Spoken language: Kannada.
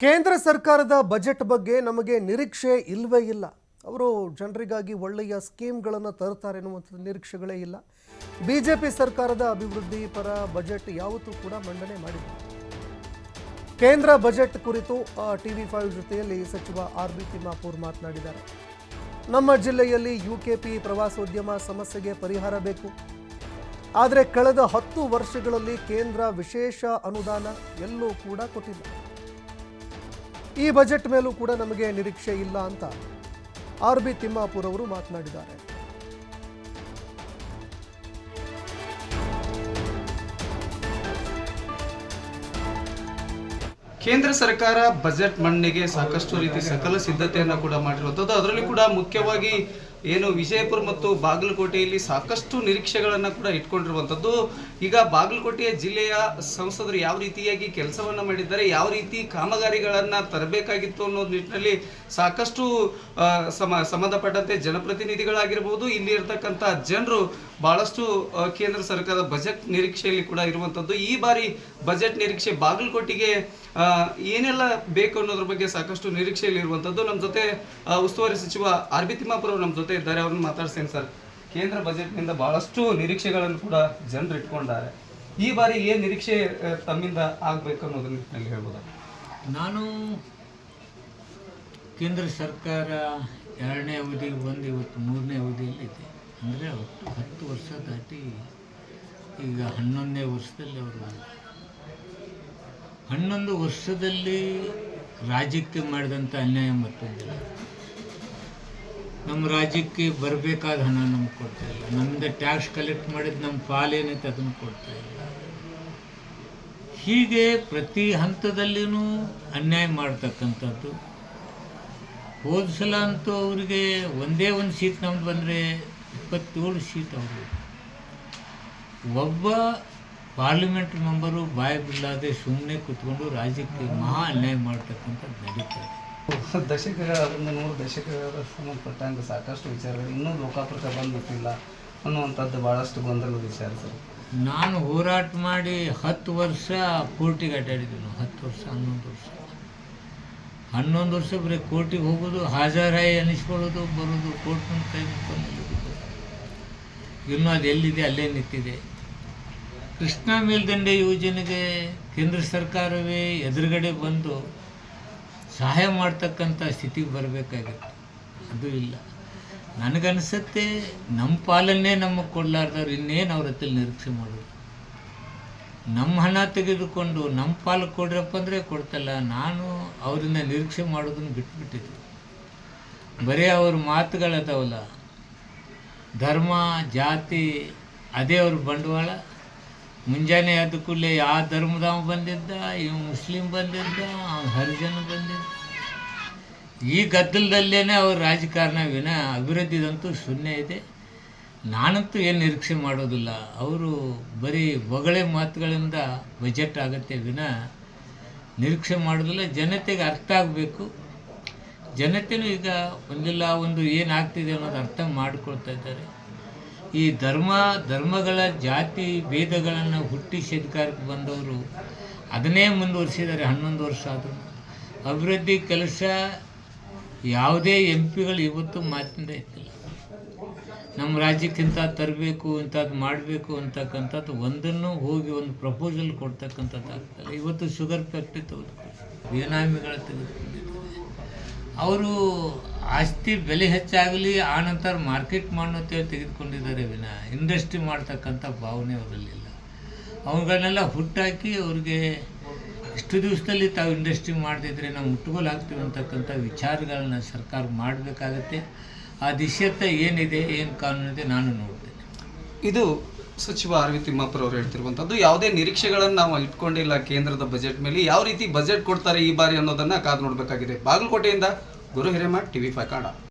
ಕೇಂದ್ರ ಸರ್ಕಾರದ ಬಜೆಟ್ ಬಗ್ಗೆ ನಮಗೆ ನಿರೀಕ್ಷೆ ಇಲ್ಲವೇ ಇಲ್ಲ. ಅವರು ಜನರಿಗಾಗಿ ಒಳ್ಳೆಯ ಸ್ಕೀಮ್ಗಳನ್ನು ತರುತ್ತಾರೆ ಎನ್ನುವಂಥ ನಿರೀಕ್ಷೆಗಳೇ ಇಲ್ಲ. ಬಿ ಜೆ ಪಿ ಸರ್ಕಾರದ ಅಭಿವೃದ್ಧಿ ಪರ ಬಜೆಟ್ ಯಾವತ್ತೂ ಕೂಡ ಮಂಡನೆ ಮಾಡಿದೆ ಕೇಂದ್ರ ಬಜೆಟ್ ಕುರಿತು ಟಿ ವಿ ಫೈವ್ ಜೊತೆಯಲ್ಲಿ ಸಚಿವ ಆರ್ ಬಿ ತಿಮ್ಮಾಪುರ್ ಮಾತನಾಡಿದ್ದಾರೆ. ನಮ್ಮ ಜಿಲ್ಲೆಯಲ್ಲಿ ಯು ಕೆ ಪಿ ಪ್ರವಾಸೋದ್ಯಮ ಸಮಸ್ಯೆಗೆ ಪರಿಹಾರ ಬೇಕು. ಆದರೆ, ಕಳೆದ ಹತ್ತು ವರ್ಷಗಳಲ್ಲಿ ಕೇಂದ್ರ ವಿಶೇಷ ಅನುದಾನ ಎಲ್ಲೂ ಕೂಡ ಕೊಟ್ಟಿಲ್ಲ. ಈ ಬಜೆಟ್ ಮೇಲೂ ಕೂಡ ನಮಗೆ ನಿರೀಕ್ಷೆ ಇಲ್ಲ ಅಂತ ಆರ್ ಬಿ ತಿಮ್ಮಾಪುರ್ ಅವರು ಮಾತನಾಡಿದ್ದಾರೆ. ಕೇಂದ್ರ ಸರ್ಕಾರ ಬಜೆಟ್ ಮಂಡನೆಗೆ ಸಾಕಷ್ಟು ರೀತಿ ಸಕಲ ಸಿದ್ಧತೆಯನ್ನು ಕೂಡ ಮಾಡಿರುವಂಥದ್ದು ಅದರಲ್ಲಿ ಕೂಡ ಮುಖ್ಯವಾಗಿ ಏನು ವಿಜಯಪುರ ಮತ್ತು ಬಾಗಲಕೋಟೆಯಲ್ಲಿ ಸಾಕಷ್ಟು ನಿರೀಕ್ಷೆಗಳನ್ನು ಕೂಡ ಇಟ್ಕೊಂಡಿರುವಂಥದ್ದು. ಈಗ ಬಾಗಲಕೋಟೆಯ ಜಿಲ್ಲೆಯ ಸಂಸದರು ಯಾವ ರೀತಿಯಾಗಿ ಕೆಲಸವನ್ನು ಮಾಡಿದ್ದಾರೆ, ಯಾವ ರೀತಿ ಕಾಮಗಾರಿಗಳನ್ನು ತರಬೇಕಾಗಿತ್ತು ಅನ್ನೋ ನಿಟ್ಟಿನಲ್ಲಿ ಸಾಕಷ್ಟು ಸಮ, ಸಂಬಂಧಪಟ್ಟಂತೆ ಜನಪ್ರತಿನಿಧಿಗಳಾಗಿರ್ಬೋದು ಇಲ್ಲಿ ಇರ್ತಕ್ಕಂಥ ಜನರು ಬಹಳಷ್ಟು ಕೇಂದ್ರ ಸರ್ಕಾರದ ಬಜೆಟ್ ನಿರೀಕ್ಷೆಯಲ್ಲಿ ಕೂಡ ಇರುವಂಥದ್ದು. ಈ ಬಾರಿ ಬಜೆಟ್ ನಿರೀಕ್ಷೆ ಬಾಗಲಕೋಟೆಗೆ ಏನೆಲ್ಲ ಬೇಕು ಅನ್ನೋದ್ರ ಬಗ್ಗೆ ಸಾಕಷ್ಟು ನಿರೀಕ್ಷೆಯಲ್ಲಿ ಇರುವಂಥದ್ದು. ನಮ್ಮ ಜೊತೆ ಉಸ್ತುವಾರಿ ಸಚಿವ ಆರ್ ಬಿ ತಿಮ್ಮಾಪುರ ನಮ್ಮ ಜೊತೆ ಇದ್ದಾರೆ, ಅವ್ರನ್ನ ಮಾತಾಡ್ಸ್ತೇನೆ ಸರ್. ಕೇಂದ್ರ ಬಜೆಟ್ನಿಂದ ಬಹಳಷ್ಟು ನಿರೀಕ್ಷೆಗಳನ್ನು ಕೂಡ ಜನರು ಇಟ್ಕೊಂಡಿದ್ದಾರೆ. ಈ ಬಾರಿ ಏನು ನಿರೀಕ್ಷೆ ತಮ್ಮಿಂದ ಆಗ್ಬೇಕು ಅನ್ನೋದ್ರ ನಿಟ್ಟಿನಲ್ಲಿ ಹೇಳ್ಬೋದು? ನಾನು ಕೇಂದ್ರ ಸರ್ಕಾರ ಎರಡನೇ ಅವಧಿ, ಒಂದು ಇವತ್ತು ಮೂರನೇ ಅವಧಿಯಲ್ಲಿ ಇದೆ. ಅಂದರೆ ಒಟ್ಟು ಹತ್ತು ವರ್ಷ ದಾಟಿ ಈಗ ಹನ್ನೊಂದನೇ ವರ್ಷದಲ್ಲಿ ಅವರು ಹನ್ನೊಂದು ವರ್ಷದಲ್ಲಿ ರಾಜ್ಯಕ್ಕೆ ಮಾಡಿದಂಥ ಅನ್ಯಾಯ ಮತ್ತೊಂದಿಲ್ಲ. ನಮ್ಮ ರಾಜ್ಯಕ್ಕೆ ಬರಬೇಕಾದ ಹಣ ನಮ್ಗೆ ಕೊಡ್ತಾ ಇಲ್ಲ. ನಮ್ಮಿಂದ ಟ್ಯಾಕ್ಸ್ ಕಲೆಕ್ಟ್ ಮಾಡಿದ ನಮ್ಮ ಪಾಲೇನೈತೆ ಅದನ್ನು ಕೊಡ್ತಾ ಇಲ್ಲ. ಹೀಗೆ ಪ್ರತಿ ಹಂತದಲ್ಲಿನೂ ಅನ್ಯಾಯ ಮಾಡ್ತಕ್ಕಂಥದ್ದು. ಹೋದ ಸಲ ಅಂತೂ ಅವರಿಗೆ ಒಂದೇ ಒಂದು ಸೀಟ್ ನಮ್ದು ಬಂದರೆ ಇಪ್ಪತ್ತೇಳು ಸೀಟ್ ಅವರು. ಒಬ್ಬ ಪಾರ್ಲಿಮೆಂಟ್ ಮೆಂಬರು ಬಾಯಿ ಬಿಡಲಾದೆ ಸುಮ್ಮನೆ ಕೂತ್ಕೊಂಡು ರಾಜ್ಯಕ್ಕೆ ಮಹಾ ಅನ್ಯಾಯ ಮಾಡ್ತಕ್ಕಂಥದ್ದು ನಡೀತಾ ಇದೆ. ದಶಕಗಳ ಅದರಿಂದ ನೂರು ದಶಕಗಳ ಸಂಬಂಧಪಟ್ಟಂಗೆ ಸಾಕಷ್ಟು ವಿಚಾರಗಳು ಇನ್ನೂ ಲೋಕಾಪುರಕ್ಕೆ ಬಂದ್ಬಿಟ್ಟಿಲ್ಲ ಅನ್ನುವಂಥದ್ದು ಭಾಳಷ್ಟು ಗೊಂದಲದ ವಿಚಾರ ಸರ್ ನಾನು ಹೋರಾಟ ಮಾಡಿ ಹತ್ತು ವರ್ಷ ಕೋರ್ಟಿಗೆ ಅಡ್ಡಾಡಿದ್ದೀನಿ ನಾವು ಹತ್ತು ವರ್ಷ, ಹನ್ನೊಂದು ವರ್ಷ. ಹನ್ನೊಂದು ವರ್ಷ ಬರೀ ಕೋರ್ಟಿಗೆ ಹೋಗೋದು ಹಾಜರಾಯಿ ಅನಿಸ್ಕೊಳ್ಳೋದು ಬರೋದು, ಕೋರ್ಟ್ ಕೈ. ಇನ್ನೂ ಅದು ಎಲ್ಲಿದೆ, ಅಲ್ಲೇ ನಿಂತಿದೆ. ಕೃಷ್ಣಾ ಮೇಲ್ದಂಡೆ ಯೋಜನೆಗೆ ಕೇಂದ್ರ ಸರ್ಕಾರವೇ ಎದುರುಗಡೆ ಬಂದು ಸಹಾಯ ಮಾಡ್ತಕ್ಕಂಥ ಸ್ಥಿತಿಗೆ ಬರಬೇಕಾಗಿತ್ತು. ಅದು ಇಲ್ಲ. ನನಗನ್ಸುತ್ತೆ ನಮ್ಮ ಪಾಲನ್ನೇ ನಮಗೆ ಕೊಡಲಾರ್ದವ್ರು ಇನ್ನೇನು ಅವ್ರ ಹತ್ರ ನಿರೀಕ್ಷೆ ಮಾಡೋದು. ನಮ್ಮ ಹಣ ತೆಗೆದುಕೊಂಡು ನಮ್ಮ ಪಾಲು ಕೊಡ್ರಪ್ಪ ಅಂದರೆ ಕೊಡ್ತಲ್ಲ. ನಾನು ಅವರಿಂದ ನಿರೀಕ್ಷೆ ಮಾಡೋದನ್ನು ಬಿಟ್ಬಿಟ್ಟಿದ್ದೆ. ಬರೀ ಅವ್ರ ಮಾತುಗಳದಾವಲ್ಲ. ಧರ್ಮ, ಜಾತಿ, ಅದೇ ಅವ್ರ ಬಂಡವಾಳ. ಮುಂಜಾನೆ ಅದಕ್ಕೂ ಯಾವ ಧರ್ಮದವ ಬಂದಿದ್ದ, ಇವ ಮುಸ್ಲಿಂ ಬಂದಿದ್ದ ಅವ್ನು ಹರಿಜನ ಬಂದಿದ್ದ. ಈ ಗದ್ದಲದಲ್ಲೇ ಅವ್ರ ರಾಜಕಾರಣ ವಿನ ಅಭಿವೃದ್ಧಿದಂತೂ ಶೂನ್ಯ ಇದೆ. ನಾನಂತೂ ಏನು ನಿರೀಕ್ಷೆ ಮಾಡೋದಿಲ್ಲ. ಅವರು ಬರೀ ಹೊಗಳೆ ಮಾತುಗಳಿಂದ ಬಜೆಟ್ ಆಗುತ್ತೆ ವಿನ. ನಿರೀಕ್ಷೆ ಮಾಡೋದಿಲ್ಲ. ಜನತೆಗೆ ಅರ್ಥ ಆಗಬೇಕು. ಜನತೆನೂ ಈಗ ಒಂದಿಲ್ಲ, ಒಂದು ಏನಾಗ್ತಿದೆ ಅನ್ನೋದು ಅರ್ಥ ಮಾಡಿಕೊಳ್ತಾ ಇದ್ದಾರೆ. ಈ ಧರ್ಮ, ಧರ್ಮಗಳ ಜಾತಿ ಭೇದಗಳನ್ನು ಹುಟ್ಟಿಸಿ ಅಧಿಕಾರಕ್ಕೆ ಬಂದವರು ಅದನ್ನೇ ಮುಂದುವರಿಸಿದ್ದಾರೆ ಹನ್ನೊಂದು ವರ್ಷ ಆದರೂ. ಅಭಿವೃದ್ಧಿ ಕೆಲಸ ಯಾವುದೇ ಎಂ ಪಿಗಳು ಇವತ್ತು ಮಾತಿಂದ ನಮ್ಮ ರಾಜ್ಯಕ್ಕಿಂತ ತರಬೇಕು, ಇಂಥದ್ದು ಮಾಡಬೇಕು ಅಂತಕ್ಕಂಥದ್ದು ಒಂದನ್ನು ಹೋಗಿ ಒಂದು ಪ್ರಪೋಸಲ್ ಕೊಡ್ತಕ್ಕಂಥದ್ದು ಆಗ್ತದೆ. ಇವತ್ತು ಶುಗರ್ ಫ್ಯಾಕ್ಟ್ರಿ ತೆಗೆದುಕೊಂಡು ಬೇನಾಮಿಗಳ ತೆಗೆದುಕೊಂಡಿದ್ದಾರೆ. ಅವರು ಆಸ್ತಿ ಬೆಲೆ ಹೆಚ್ಚಾಗಲಿ ಆನಂತರ ಮಾರ್ಕೆಟ್ ಮಾಡೋತ್ತೆ ತೆಗೆದುಕೊಂಡಿದ್ದಾರೆ ವಿನ. ಇಂಡಸ್ಟ್ರಿ ಮಾಡ್ತಕ್ಕಂಥ ಭಾವನೆ ಅವರಲ್ಲಿಲ್ಲ. ಅವುಗಳನ್ನೆಲ್ಲ ಹುಟ್ಟಾಕಿ ಅವ್ರಿಗೆ ಇಷ್ಟು ದಿವಸದಲ್ಲಿ ತಾವು ಇಂಡಸ್ಟ್ರಿ ಮಾಡ್ತಿದ್ರೆ ನಾವು ಮುಟ್ಟುಗೋಲಾಗ್ತೀವಿ ಅಂತಕ್ಕಂಥ ವಿಚಾರಗಳನ್ನ ಸರ್ಕಾರ ಮಾಡಬೇಕಾಗತ್ತೆ. ಆ ದಿಶೆತ್ತ ಏನಿದೆ, ಏನು ಕಾನೂನಿದೆ ನಾನು ನೋಡ್ತೇನೆ. ಇದು ಸಚಿವ ಅರವಿಂದ್ ತಿಮ್ಮಾಪುರ ಅವರು ಹೇಳ್ತಿರುವಂಥದ್ದು. ಯಾವುದೇ ನಿರೀಕ್ಷೆಗಳನ್ನು ನಾವು ಇಟ್ಕೊಂಡಿಲ್ಲ ಕೇಂದ್ರದ ಬಜೆಟ್ ಮೇಲೆ. ಯಾವ ರೀತಿ ಬಜೆಟ್ ಕೊಡ್ತಾರೆ ಈ ಬಾರಿ ಅನ್ನೋದನ್ನು ಕಾದು ನೋಡಬೇಕಾಗಿದೆ. ಬಾಗಲಕೋಟೆಯಿಂದ ಗುರು ಹಿರೇಮಠ್ ಟಿವಿ ಫೈ ಕನ್ನಡ.